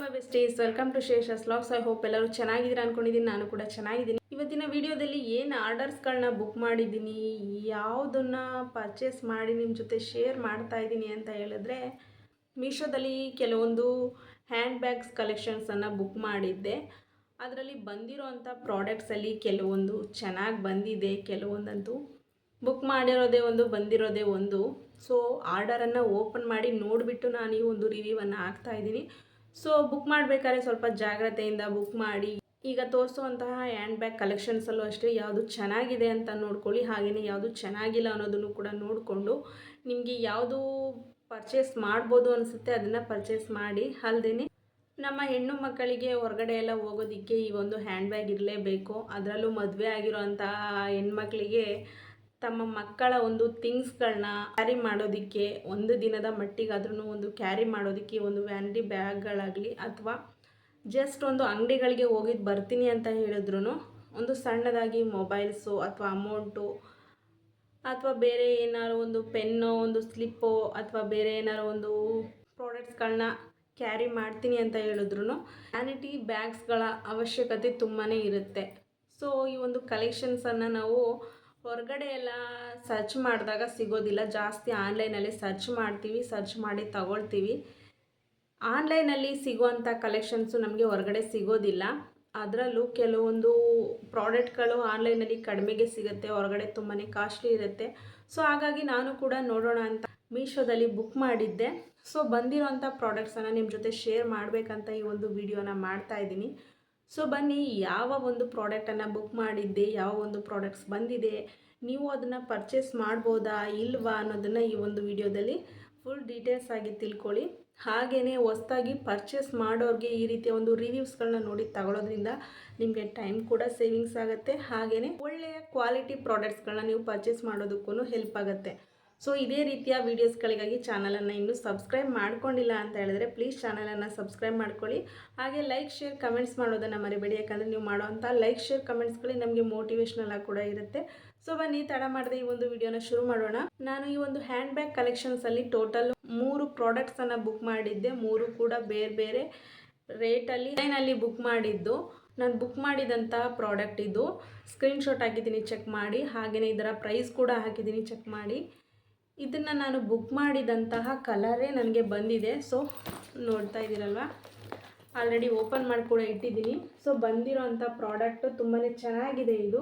My besties welcome to Shesha's vlogs I hope ಎಲ್ಲರೂ ಚೆನ್ನಾಗಿದ್ದೀರಾ ಅನ್ಕೊಂಡಿದ್ದೀನಿ. ನಾನು ಕೂಡ ಚೆನ್ನಾಗಿದ್ದೀನಿ. ಇವತ್ತಿನ ವಿಡಿಯೋದಲ್ಲಿ ಏನು ಆರ್ಡರ್ಸ್ಗಳನ್ನ ಬುಕ್ ಮಾಡಿದ್ದೀನಿ, ಯಾವುದನ್ನು ಪರ್ಚೇಸ್ ಮಾಡಿ ನಿಮ್ಮ ಜೊತೆ ಶೇರ್ ಮಾಡ್ತಾ ಇದ್ದೀನಿ ಅಂತ ಹೇಳಿದ್ರೆ ಮೀಶೋದಲ್ಲಿ ಕೆಲವೊಂದು ಹ್ಯಾಂಡ್ ಬ್ಯಾಗ್ಸ್ ಕಲೆಕ್ಷನ್ಸನ್ನು ಬುಕ್ ಮಾಡಿದ್ದೆ. ಅದರಲ್ಲಿ ಬಂದಿರೋ ಅಂಥ ಪ್ರಾಡಕ್ಟ್ಸಲ್ಲಿ ಕೆಲವೊಂದು ಚೆನ್ನಾಗಿ ಬಂದಿದೆ, ಕೆಲವೊಂದಂತೂ ಬುಕ್ ಮಾಡಿರೋದೇ ಒಂದು, ಬಂದಿರೋದೇ ಒಂದು. ಸೊ ಆರ್ಡರನ್ನು ಓಪನ್ ಮಾಡಿ ನೋಡಿಬಿಟ್ಟು ನಾನು ಈ ಒಂದು ರಿವ್ಯೂವನ್ನು ಹಾಕ್ತಾ ಇದ್ದೀನಿ. ಸೊ ಬುಕ್ ಮಾಡಬೇಕಾದ್ರೆ ಸ್ವಲ್ಪ ಜಾಗ್ರತೆಯಿಂದ ಬುಕ್ ಮಾಡಿ. ಈಗ ತೋರಿಸುವಂತಹ ಹ್ಯಾಂಡ್ ಬ್ಯಾಗ್ ಕಲೆಕ್ಷನ್ಸಲ್ಲೂ ಅಷ್ಟೇ ಯಾವುದು ಚೆನ್ನಾಗಿದೆ ಅಂತ ನೋಡ್ಕೊಳ್ಳಿ ಹಾಗೆಯೇ ಯಾವುದು ಚೆನ್ನಾಗಿಲ್ಲ ಅನ್ನೋದನ್ನು ಕೂಡ ನೋಡಿಕೊಂಡು ನಿಮಗೆ ಯಾವುದು ಪರ್ಚೇಸ್ ಮಾಡ್ಬೋದು ಅನಿಸುತ್ತೆ ಅದನ್ನು ಪರ್ಚೇಸ್ ಮಾಡಿ. ಅಲ್ಲದೇ ನಮ್ಮ ಹೆಣ್ಣು ಮಕ್ಕಳಿಗೆ ಹೊರಗಡೆ ಎಲ್ಲ ಹೋಗೋದಕ್ಕೆ ಈ ಒಂದು ಹ್ಯಾಂಡ್ ಬ್ಯಾಗ್ ಇರಲೇಬೇಕು. ಅದರಲ್ಲೂ ಮದುವೆ ಆಗಿರೋಂತಹ ಹೆಣ್ಮಕ್ಳಿಗೆ ತಮ್ಮ ಮಕ್ಕಳ ಒಂದು ಥಿಂಗ್ಸ್ಗಳನ್ನ ಕ್ಯಾರಿ ಮಾಡೋದಕ್ಕೆ, ಒಂದು ದಿನದ ಮಟ್ಟಿಗಾದ್ರೂ ಒಂದು ಕ್ಯಾರಿ ಮಾಡೋದಕ್ಕೆ, ಒಂದು ವ್ಯಾನಿಟಿ ಬ್ಯಾಗ್ಗಳಾಗಲಿ ಅಥವಾ ಜಸ್ಟ್ ಒಂದು ಅಂಗಡಿಗಳಿಗೆ ಹೋಗಿದ್ದು ಬರ್ತೀನಿ ಅಂತ ಹೇಳಿದ್ರು ಒಂದು ಸಣ್ಣದಾಗಿ ಮೊಬೈಲ್ಸು ಅಥವಾ ಅಮೌಂಟು, ಅಥವಾ ಬೇರೆ ಏನಾದ್ರು ಒಂದು ಪೆನ್ನು, ಒಂದು ಸ್ಲಿಪ್ಪು, ಅಥವಾ ಬೇರೆ ಏನಾದ್ರು ಒಂದು ಪ್ರಾಡಕ್ಟ್ಸ್ಗಳನ್ನ ಕ್ಯಾರಿ ಮಾಡ್ತೀನಿ ಅಂತ ಹೇಳಿದ್ರು ವ್ಯಾನಿಟಿ ಬ್ಯಾಗ್ಸ್ಗಳ ಅವಶ್ಯಕತೆ ತುಂಬಾ ಇರುತ್ತೆ. ಸೊ, ಈ ಒಂದು ಕಲೆಕ್ಷನ್ಸನ್ನು ನಾವು ಹೊರಗಡೆ ಎಲ್ಲ ಸರ್ಚ್ ಮಾಡಿದಾಗ ಸಿಗೋದಿಲ್ಲ. ಜಾಸ್ತಿ ಆನ್ಲೈನಲ್ಲಿ ಸರ್ಚ್ ಮಾಡ್ತೀವಿ ಸರ್ಚ್ ಮಾಡಿ ತಗೊಳ್ತೀವಿ. ಆನ್ಲೈನಲ್ಲಿ ಸಿಗುವಂಥ ಕಲೆಕ್ಷನ್ಸು ನಮಗೆ ಹೊರಗಡೆ ಸಿಗೋದಿಲ್ಲ. ಅದರಲ್ಲೂ ಕೆಲವೊಂದು ಪ್ರಾಡಕ್ಟ್ಗಳು ಆನ್ಲೈನಲ್ಲಿ ಕಡಿಮೆಗೆ ಸಿಗುತ್ತೆ, ಹೊರಗಡೆ ತುಂಬಾ ಕಾಸ್ಟ್ಲಿ ಇರುತ್ತೆ. ಸೊ ಹಾಗಾಗಿ ನಾನು ಕೂಡ ನೋಡೋಣ ಅಂತ ಮೀಶೋದಲ್ಲಿ ಬುಕ್ ಮಾಡಿದ್ದೆ. ಸೊ ಬಂದಿರೋಂಥ ಪ್ರಾಡಕ್ಟ್ಸನ್ನು ನಿಮ್ಮ ಜೊತೆ ಶೇರ್ ಮಾಡಬೇಕಂತ ಈ ಒಂದು ವಿಡಿಯೋನ ಮಾಡ್ತಾ ಇದ್ದೀನಿ. ಸೊ ಬನ್ನಿ, ಯಾವ ಒಂದು ಪ್ರಾಡಕ್ಟನ್ನು ಬುಕ್ ಮಾಡಿದ್ದೆ, ಯಾವ ಒಂದು ಪ್ರಾಡಕ್ಟ್ಸ್ ಬಂದಿದೆ, ನೀವು ಅದನ್ನು ಪರ್ಚೇಸ್ ಮಾಡ್ಬೋದಾ, ಇಲ್ವಾ ಅನ್ನೋದನ್ನು ಈ ಒಂದು ವಿಡಿಯೋದಲ್ಲಿ ಫುಲ್ ಡೀಟೇಲ್ಸ್ ಆಗಿ ತಿಳ್ಕೊಳ್ಳಿ. ಹಾಗೆಯೇ ಹೊಸ್ದಾಗಿ ಪರ್ಚೇಸ್ ಮಾಡೋರಿಗೆ ಈ ರೀತಿಯ ಒಂದು ರಿವ್ಯೂಸ್ಗಳನ್ನ ನೋಡಿ ತಗೊಳ್ಳೋದ್ರಿಂದ ನಿಮಗೆ ಟೈಮ್ ಕೂಡ ಸೇವಿಂಗ್ಸ್ ಆಗುತ್ತೆ. ಹಾಗೆಯೇ ಒಳ್ಳೆಯ ಕ್ವಾಲಿಟಿ ಪ್ರಾಡಕ್ಟ್ಸ್ಗಳನ್ನ ನೀವು ಪರ್ಚೇಸ್ ಮಾಡೋದಕ್ಕೂ ಹೆಲ್ಪ್ ಆಗುತ್ತೆ. ಸೊ ಇದೇ ರೀತಿಯ ವೀಡಿಯೋಸ್ಗಳಿಗಾಗಿ ಚಾನಲನ್ನು ಇನ್ನೂ ಸಬ್ಸ್ಕ್ರೈಬ್ ಮಾಡ್ಕೊಂಡಿಲ್ಲ ಅಂತ ಹೇಳಿದ್ರೆ ಪ್ಲೀಸ್ ಚಾನಲನ್ನು ಸಬ್ಸ್ಕ್ರೈಬ್ ಮಾಡ್ಕೊಳ್ಳಿ. ಹಾಗೆ ಲೈಕ್ ಶೇರ್ ಕಮೆಂಟ್ಸ್ ಮಾಡೋದನ್ನು ಮರಿಬೇಡಿ. ಯಾಕಂದರೆ ನೀವು ಮಾಡೋವಂಥ ಲೈಕ್ ಶೇರ್ ಕಮೆಂಟ್ಸ್ಗಳೇ ನಮಗೆ ಮೋಟಿವೇಶ್ನಲ್ ಆಗಿ ಕೂಡ ಇರುತ್ತೆ. ಸೊ ಬನ್ನಿ, ತಡ ಮಾಡದೆ ಈ ಒಂದು ವಿಡಿಯೋನ ಶುರು ಮಾಡೋಣ. ನಾನು ಈ ಒಂದು ಹ್ಯಾಂಡ್ ಬ್ಯಾಗ್ ಕಲೆಕ್ಷನ್ಸಲ್ಲಿ ಟೋಟಲ್ ಮೂರು ಪ್ರಾಡಕ್ಟ್ಸನ್ನು ಬುಕ್ ಮಾಡಿದ್ದೆ. ಮೂರು ಕೂಡ ಬೇರೆ ಬೇರೆ ರೇಟಲ್ಲಿ ಲೈನಲ್ಲಿ ಬುಕ್ ಮಾಡಿದ್ದು. ನಾನು ಬುಕ್ ಮಾಡಿದಂತಹ ಪ್ರಾಡಕ್ಟ್ ಇದು. ಸ್ಕ್ರೀನ್ಶಾಟ್ ಹಾಕಿದ್ದೀನಿ ಚೆಕ್ ಮಾಡಿ. ಹಾಗೆಯೇ ಇದರ ಪ್ರೈಸ್ ಕೂಡ ಹಾಕಿದ್ದೀನಿ ಚೆಕ್ ಮಾಡಿ. ಇದನ್ನು ನಾನು ಬುಕ್ ಮಾಡಿದಂತಹ ಕಲರೇ ನನಗೆ ಬಂದಿದೆ. ಸೊ ನೋಡ್ತಾ ಇದ್ದೀರಲ್ವ? ಆಲ್ರೆಡಿ ಓಪನ್ ಮಾಡಿ ಕೂಡ ಇಟ್ಟಿದ್ದೀನಿ. ಸೊ ಬಂದಿರೋ ಅಂಥ ಪ್ರಾಡಕ್ಟು ತುಂಬಾ ಚೆನ್ನಾಗಿದೆ ಇದು.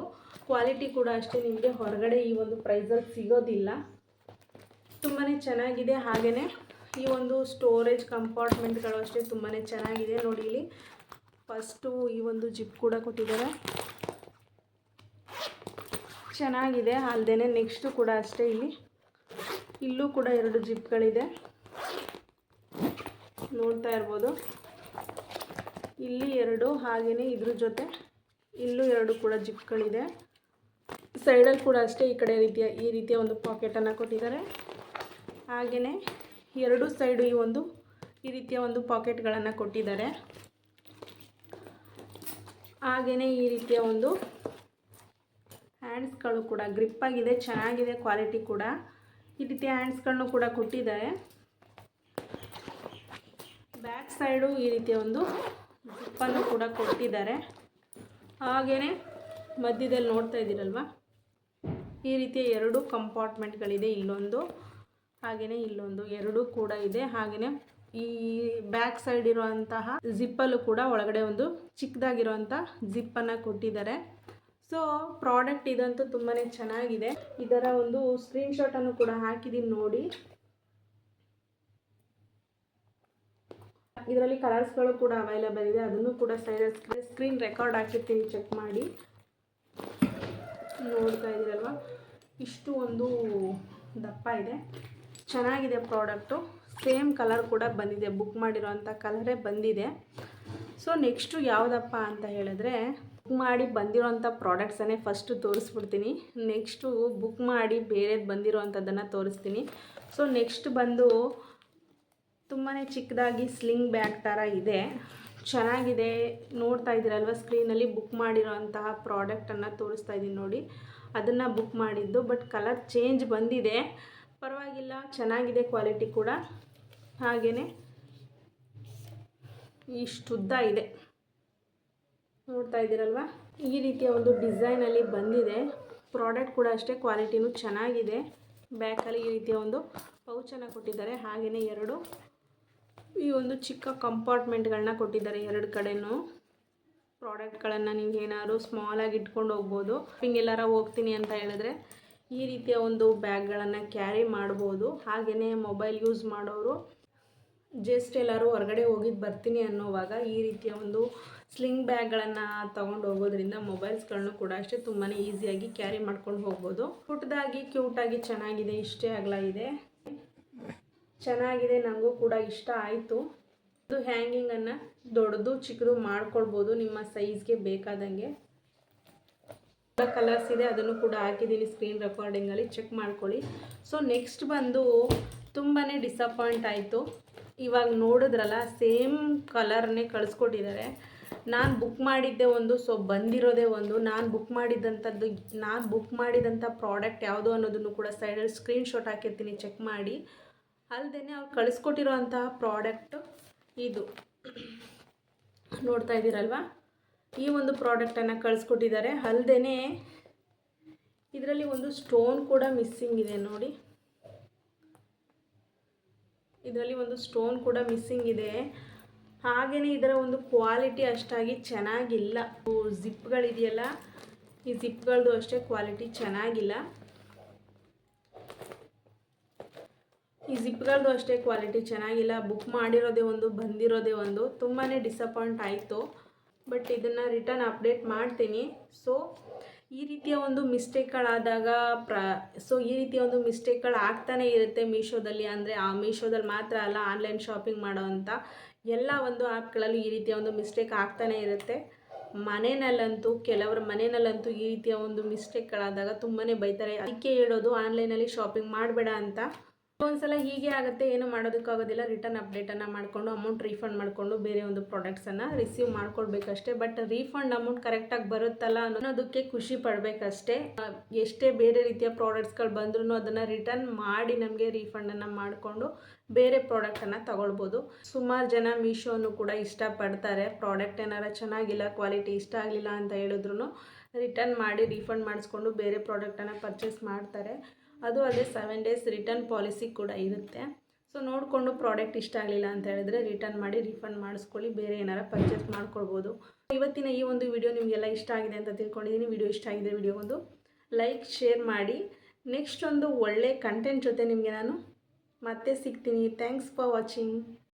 ಕ್ವಾಲಿಟಿ ಕೂಡ ಅಷ್ಟೇ ನಿಮಗೆ ಹೊರಗಡೆ ಈ ಒಂದು ಪ್ರೈಸಲ್ಲಿ ಸಿಗೋದಿಲ್ಲ. ತುಂಬಾ ಚೆನ್ನಾಗಿದೆ. ಹಾಗೆಯೇ ಈ ಒಂದು ಸ್ಟೋರೇಜ್ ಕಂಪಾರ್ಟ್ಮೆಂಟ್ಗಳು ಅಷ್ಟೇ ತುಂಬಾ ಚೆನ್ನಾಗಿದೆ ನೋಡಿ ಇಲ್ಲಿ. ಫಸ್ಟು ಈ ಒಂದು ಜಿಪ್ ಕೂಡ ಕೊಟ್ಟಿದ್ದಾರೆ. ಚೆನ್ನಾಗಿದೆ. ಅಲ್ಲದೆ ನೆಕ್ಸ್ಟು ಕೂಡ ಅಷ್ಟೇ ಇಲ್ಲಿ. ಇಲ್ಲೂ ಕೂಡ ಎರಡು ಜಿಪ್ಗಳಿದೆ. ನೋಡ್ತಾ ಇರ್ಬೋದು. ಇಲ್ಲಿ ಎರಡು ಹಾಗೆಯೇ ಇದ್ರ ಜೊತೆ ಇಲ್ಲೂ ಎರಡು ಕೂಡ ಜಿಪ್ಗಳಿದೆ. ಸೈಡಲ್ಲಿ ಕೂಡ ಅಷ್ಟೇ ಈ ಕಡೆ ರೀತಿಯ, ಈ ರೀತಿಯ ಒಂದು ಪಾಕೆಟನ್ನು ಕೊಟ್ಟಿದ್ದಾರೆ. ಹಾಗೆಯೇ ಎರಡು ಸೈಡು ಈ ಒಂದು, ಈ ರೀತಿಯ ಒಂದು ಪಾಕೆಟ್ಗಳನ್ನು ಕೊಟ್ಟಿದ್ದಾರೆ. ಹಾಗೆಯೇ ಈ ರೀತಿಯ ಒಂದು ಹ್ಯಾಂಡ್ಸ್ಗಳು ಕೂಡ ಗ್ರಿಪ್ಪಾಗಿದೆ ಚೆನ್ನಾಗಿದೆ ಕ್ವಾಲಿಟಿ ಕೂಡ. ಈ ರೀತಿ ಹ್ಯಾಂಡ್ಸ್ಗಳನ್ನು ಕೂಡ ಕೊಟ್ಟಿದ್ದಾರೆ. ಬ್ಯಾಕ್ ಸೈಡು ಈ ರೀತಿಯ ಒಂದು ಜಿಪ್ಪನ್ನು ಕೂಡ ಕೊಟ್ಟಿದ್ದಾರೆ. ಹಾಗೆಯೇ ಮಧ್ಯದಲ್ಲಿ ನೋಡ್ತಾ ಇದ್ದೀರಲ್ವ? ಈ ರೀತಿಯ ಎರಡು ಕಂಪಾರ್ಟ್ಮೆಂಟ್ಗಳಿದೆ ಇಲ್ಲೊಂದು ಹಾಗೆಯೇ ಇಲ್ಲೊಂದು, ಎರಡು ಕೂಡ ಇದೆ. ಹಾಗೆಯೇ ಈ ಬ್ಯಾಕ್ ಸೈಡ್ ಇರುವಂತಹ ಜಿಪ್ಪಲ್ಲೂ ಕೂಡ ಒಳಗಡೆ ಒಂದು ಚಿಕ್ಕದಾಗಿರುವಂಥ ಜಿಪ್ಪನ್ನು ಕೊಟ್ಟಿದ್ದಾರೆ. ಸೊ ಪ್ರಾಡಕ್ಟ್ ಇದಂತೂ ತುಂಬಾ ಚೆನ್ನಾಗಿದೆ. ಇದರ ಒಂದು ಸ್ಕ್ರೀನ್ಶಾಟನ್ನು ಕೂಡ ಹಾಕಿದ್ದೀನಿ ನೋಡಿ. ಇದರಲ್ಲಿ ಕಲರ್ಸ್ಗಳು ಕೂಡ ಅವೈಲೇಬಲ್ ಇದೆ. ಅದನ್ನು ಕೂಡ ಸೈಡ್ ಸ್ಕ್ರೀನ್ ರೆಕಾರ್ಡ್ ಹಾಕಿರ್ತೀನಿ, ಚೆಕ್ ಮಾಡಿ. ನೋಡ್ತಾ ಇದ್ದೀರಲ್ವ? ಇಷ್ಟು ಒಂದು ದಪ್ಪ ಇದೆ. ಚೆನ್ನಾಗಿದೆ ಪ್ರಾಡಕ್ಟು. ಸೇಮ್ ಕಲರ್ ಕೂಡ ಬಂದಿದೆ. ಬುಕ್ ಮಾಡಿರೋಂಥ ಕಲರೇ ಬಂದಿದೆ. ಸೊ ನೆಕ್ಸ್ಟು ಯಾವುದಪ್ಪ ಅಂತ ಹೇಳಿದ್ರೆ ಬುಕ್ ಮಾಡಿ ಬಂದಿರೋಂಥ ಪ್ರಾಡಕ್ಟ್ಸನ್ನೇ ಫಸ್ಟು ತೋರಿಸ್ಬಿಡ್ತೀನಿ. ನೆಕ್ಸ್ಟು ಬುಕ್ ಮಾಡಿ ಬೇರೆದು ಬಂದಿರೋವಂಥದ್ದನ್ನು ತೋರಿಸ್ತೀನಿ. ಸೊ ನೆಕ್ಸ್ಟ್ ಬಂದು ತುಂಬಾ ಚಿಕ್ಕದಾಗಿ ಸ್ಲಿಂಗ್ ಬ್ಯಾಗ್ ಥರ ಇದೆ. ಚೆನ್ನಾಗಿದೆ. ನೋಡ್ತಾ ಇದ್ದೀರಲ್ವ ಸ್ಕ್ರೀನಲ್ಲಿ ಬುಕ್ ಮಾಡಿರೋಂತಹ ಪ್ರಾಡಕ್ಟನ್ನು ತೋರಿಸ್ತಾ ಇದ್ದೀನಿ ನೋಡಿ. ಅದನ್ನು ಬುಕ್ ಮಾಡಿದ್ದು ಬಟ್ ಕಲರ್ ಚೇಂಜ್ ಬಂದಿದೆ. ಪರವಾಗಿಲ್ಲ, ಚೆನ್ನಾಗಿದೆ ಕ್ವಾಲಿಟಿ ಕೂಡ. ಹಾಗೆಯೇ ಇಷ್ಟುದ್ದ ಇದೆ. ನೋಡ್ತಾ ಇದ್ದೀರಲ್ವ? ಈ ರೀತಿಯ ಒಂದು ಡಿಸೈನಲ್ಲಿ ಬಂದಿದೆ. ಪ್ರಾಡಕ್ಟ್ ಕೂಡ ಅಷ್ಟೇ ಕ್ವಾಲಿಟಿನೂ ಚೆನ್ನಾಗಿದೆ. ಬ್ಯಾಕಲ್ಲಿ ಈ ರೀತಿಯ ಒಂದು ಪೌಚನ್ನು ಕೊಟ್ಟಿದ್ದಾರೆ. ಹಾಗೆಯೇ ಎರಡು, ಈ ಒಂದು ಚಿಕ್ಕ ಕಂಪಾರ್ಟ್ಮೆಂಟ್ಗಳನ್ನ ಕೊಟ್ಟಿದ್ದಾರೆ ಎರಡು ಕಡೆನೂ. ಪ್ರಾಡಕ್ಟ್ಗಳನ್ನು ನೀವು ಏನಾದ್ರು ಸ್ಮಾಲಾಗಿ ಇಟ್ಕೊಂಡು ಹೋಗ್ಬೋದು. ಹಿಂಗೆಲ್ಲಾರ ಹೋಗ್ತೀನಿ ಅಂತ ಹೇಳಿದ್ರೆ ಈ ರೀತಿಯ ಒಂದು ಬ್ಯಾಗ್ಗಳನ್ನು ಕ್ಯಾರಿ ಮಾಡ್ಬೋದು. ಹಾಗೆಯೇ ಮೊಬೈಲ್ ಯೂಸ್ ಮಾಡೋರು ಜಸ್ಟ್ ಎಲ್ಲರೂ ಹೊರಗಡೆ ಹೋಗಿದ್ದು ಬರ್ತೀನಿ ಅನ್ನೋವಾಗ ಈ ರೀತಿಯ ಒಂದು ಸ್ಲಿಂಗ್ ಬ್ಯಾಗ್ಗಳನ್ನು ತೊಗೊಂಡು ಹೋಗೋದ್ರಿಂದ ಮೊಬೈಲ್ಸ್ಗಳನ್ನು ಕೂಡ ಅಷ್ಟೇ ತುಂಬಾ ಈಸಿಯಾಗಿ ಕ್ಯಾರಿ ಮಾಡ್ಕೊಂಡು ಹೋಗ್ಬೋದು. ಪುಟ್ಟದಾಗಿ ಕ್ಯೂಟಾಗಿ ಚೆನ್ನಾಗಿದೆ, ಇಷ್ಟೇ ಅಗಲ ಇದೆ. ಚೆನ್ನಾಗಿದೆ ನನಗೂ ಕೂಡ ಇಷ್ಟ ಆಯಿತು. ಇದು ಹ್ಯಾಂಗಿಂಗನ್ನು ದೊಡ್ಡದು, ಚಿಕ್ಕದು ಮಾಡ್ಕೊಳ್ಬೋದು ನಿಮ್ಮ ಸೈಜ್ಗೆ ಬೇಕಾದಂಗೆ. ಕಲರ್ಸ್ ಇದೆ, ಅದನ್ನು ಕೂಡ ಹಾಕಿದ್ದೀನಿ ಸ್ಕ್ರೀನ್ ರೆಕಾರ್ಡಿಂಗಲ್ಲಿ ಚೆಕ್ ಮಾಡ್ಕೊಳ್ಳಿ. ಸೊ ನೆಕ್ಸ್ಟ್ ಬಂದು ತುಂಬಾ ಡಿಸಪಾಯಿಂಟ್ ಆಯಿತು. ಇವಾಗ ನೋಡಿದ್ರಲ್ಲ ಸೇಮ್ ಕಲರ್ನೇ ಕಳಿಸ್ಕೊಟ್ಟಿದ್ದಾರೆ. ನಾನು ಬುಕ್ ಮಾಡಿದ್ದೆ ಒಂದು ಸೊ ಬಂದಿರೋದೇ ಒಂದು. ನಾನು ಬುಕ್ ಮಾಡಿದ್ದಂಥದ್ದು ನಾನು ಬುಕ್ ಮಾಡಿದಂಥ ಪ್ರಾಡಕ್ಟ್ ಯಾವುದು ಅನ್ನೋದನ್ನು ಕೂಡ ಸೈಡಲ್ಲಿ ಸ್ಕ್ರೀನ್ಶಾಟ್ ಹಾಕಿರ್ತೀನಿ ಚೆಕ್ ಮಾಡಿ. ಅಲ್ಲದೆ ಅವ್ರು ಕಳಿಸ್ಕೊಟ್ಟಿರೋ ಅಂತಹ ಪ್ರಾಡಕ್ಟ್ ಇದು. ನೋಡ್ತಾ ಇದ್ದೀರಲ್ವಾ? ಈ ಒಂದು ಪ್ರಾಡಕ್ಟನ್ನು ಕಳಿಸ್ಕೊಟ್ಟಿದ್ದಾರೆ. ಅಲ್ಲದೆ ಇದರಲ್ಲಿ ಒಂದು ಸ್ಟೋನ್ ಕೂಡ ಮಿಸ್ಸಿಂಗ್ ಇದೆ ನೋಡಿ. ಇದರಲ್ಲಿ ಒಂದು ಸ್ಟೋನ್ ಕೂಡ ಮಿಸ್ಸಿಂಗ್ ಇದೆ. ಹಾಗೆಯೇ ಇದರ ಒಂದು ಕ್ವಾಲಿಟಿ ಅಷ್ಟಾಗಿ ಚೆನ್ನಾಗಿಲ್ಲ. ಜಿಪ್ಗಳಿದೆಯಲ್ಲ ಈ ಜಿಪ್ಗಳದ್ದು ಅಷ್ಟೇ ಕ್ವಾಲಿಟಿ ಚೆನ್ನಾಗಿಲ್ಲ. ಈ ಜಿಪ್ಗಳದ್ದು ಅಷ್ಟೇ ಕ್ವಾಲಿಟಿ ಚೆನ್ನಾಗಿಲ್ಲ. ಬುಕ್ ಮಾಡಿರೋದೇ ಒಂದು, ಬಂದಿರೋದೇ ಒಂದು. ತುಂಬಾ ಡಿಸಪಾಯಿಂಟ್ ಆಯಿತು. ಬಟ್ ಇದನ್ನು ರಿಟರ್ನ್ ಅಪ್ಡೇಟ್ ಮಾಡ್ತೀನಿ. ಸೊ ಈ ರೀತಿಯ ಒಂದು ಮಿಸ್ಟೇಕ್ಗಳಾದಾಗ ಪ್ರ, ಸೊ ಈ ರೀತಿಯ ಒಂದು ಮಿಸ್ಟೇಕ್ಗಳು ಆಗ್ತಾನೇ ಇರುತ್ತೆ ಮೀಶೋದಲ್ಲಿ. ಅಂದರೆ ಆ ಮೀಶೋದಲ್ಲಿ ಮಾತ್ರ ಅಲ್ಲ, ಆನ್ಲೈನ್ ಶಾಪಿಂಗ್ ಮಾಡೋವಂಥ ಎಲ್ಲ ಒಂದು ಆ್ಯಪ್ಗಳಲ್ಲಿ ಈ ರೀತಿಯ ಒಂದು ಮಿಸ್ಟೇಕ್ ಆಗ್ತಾನೇ ಇರುತ್ತೆ. ಮನೆಯಲ್ಲಂತೂ, ಕೆಲವರ ಮನೆಯಲ್ಲಂತೂ ಈ ರೀತಿಯ ಒಂದು ಮಿಸ್ಟೇಕ್ಗಳಾದಾಗ ತುಂಬಾ ಬೈತಾರೆ. ಅದಕ್ಕೆ ಹೇಳೋದು, ಆನ್ಲೈನಲ್ಲಿ ಶಾಪಿಂಗ್ ಮಾಡಬೇಡ ಅಂತ ಒಂದ್ಸಲ ಹೀಗೆ ಆಗುತ್ತೆ, ಏನು ಮಾಡೋದಕ್ಕಾಗೋದಿಲ್ಲ. ರಿಟರ್ನ್ ಅಪ್ಡೇಟನ್ನು ಮಾಡಿಕೊಂಡು ಅಮೌಂಟ್ ರೀಫಂಡ್ ಮಾಡಿಕೊಂಡು ಬೇರೆ ಒಂದು ಪ್ರಾಡಕ್ಟ್ಸನ್ನು ರಿಸೀವ್ ಮಾಡ್ಕೊಳ್ಬೇಕಷ್ಟೇ. ಬಟ್ ರೀಫಂಡ್ ಅಮೌಂಟ್ ಕರೆಕ್ಟಾಗಿ ಬರುತ್ತಲ್ಲ ಅನ್ನೋದಕ್ಕೆ ಖುಷಿ ಪಡಬೇಕಷ್ಟೇ. ಎಷ್ಟೇ ಬೇರೆ ರೀತಿಯ ಪ್ರಾಡಕ್ಟ್ಸ್ಗಳು ಬಂದ್ರೂ ಅದನ್ನು ರಿಟರ್ನ್ ಮಾಡಿ ನಮಗೆ ರೀಫಂಡನ್ನು ಮಾಡಿಕೊಂಡು ಬೇರೆ ಪ್ರಾಡಕ್ಟನ್ನು ತಗೊಳ್ಬೋದು. ಸುಮಾರು ಜನ ಮೀಶೋನು ಕೂಡ ಇಷ್ಟಪಡ್ತಾರೆ. ಪ್ರಾಡಕ್ಟ್ ಏನಾರ ಚೆನ್ನಾಗಿಲ್ಲ ಕ್ವಾಲಿಟಿ ಇಷ್ಟ ಆಗಲಿಲ್ಲ ಅಂತ ಹೇಳಿದ್ರು ರಿಟರ್ನ್ ಮಾಡಿ ರೀಫಂಡ್ ಮಾಡಿಸ್ಕೊಂಡು ಬೇರೆ ಪ್ರಾಡಕ್ಟನ್ನು ಪರ್ಚೇಸ್ ಮಾಡ್ತಾರೆ. ಅದು ಅದೇ ಸೆವೆನ್ ಡೇಸ್ ರಿಟರ್ನ್ ಪಾಲಿಸಿ ಕೂಡ ಇರುತ್ತೆ. ಸೊ ನೋಡಿಕೊಂಡು ಪ್ರಾಡಕ್ಟ್ ಇಷ್ಟ ಆಗಲಿಲ್ಲ ಅಂತ ಹೇಳಿದ್ರೆ ರಿಟರ್ನ್ ಮಾಡಿ ರಿಫಂಡ್ ಮಾಡಿಸ್ಕೊಳ್ಳಿ. ಬೇರೆ ಏನಾರ ಪರ್ಚೇಸ್ ಮಾಡ್ಕೊಳ್ಬೋದು. ಇವತ್ತಿನ ಈ ಒಂದು ವಿಡಿಯೋ ನಿಮಗೆಲ್ಲ ಇಷ್ಟ ಆಗಿದೆ ಅಂತ ತಿಳ್ಕೊಂಡಿದ್ದೀನಿ. ವಿಡಿಯೋ ಇಷ್ಟ ಆಗಿದೆ ವಿಡಿಯೋ ಒಂದು ಲೈಕ್ ಶೇರ್ ಮಾಡಿ. ನೆಕ್ಸ್ಟ್ ಒಂದು ಒಳ್ಳೆ ಕಂಟೆಂಟ್ ಜೊತೆ ನಿಮಗೆ ನಾನು ಮತ್ತೆ ಸಿಗ್ತೀನಿ. Thanks for watching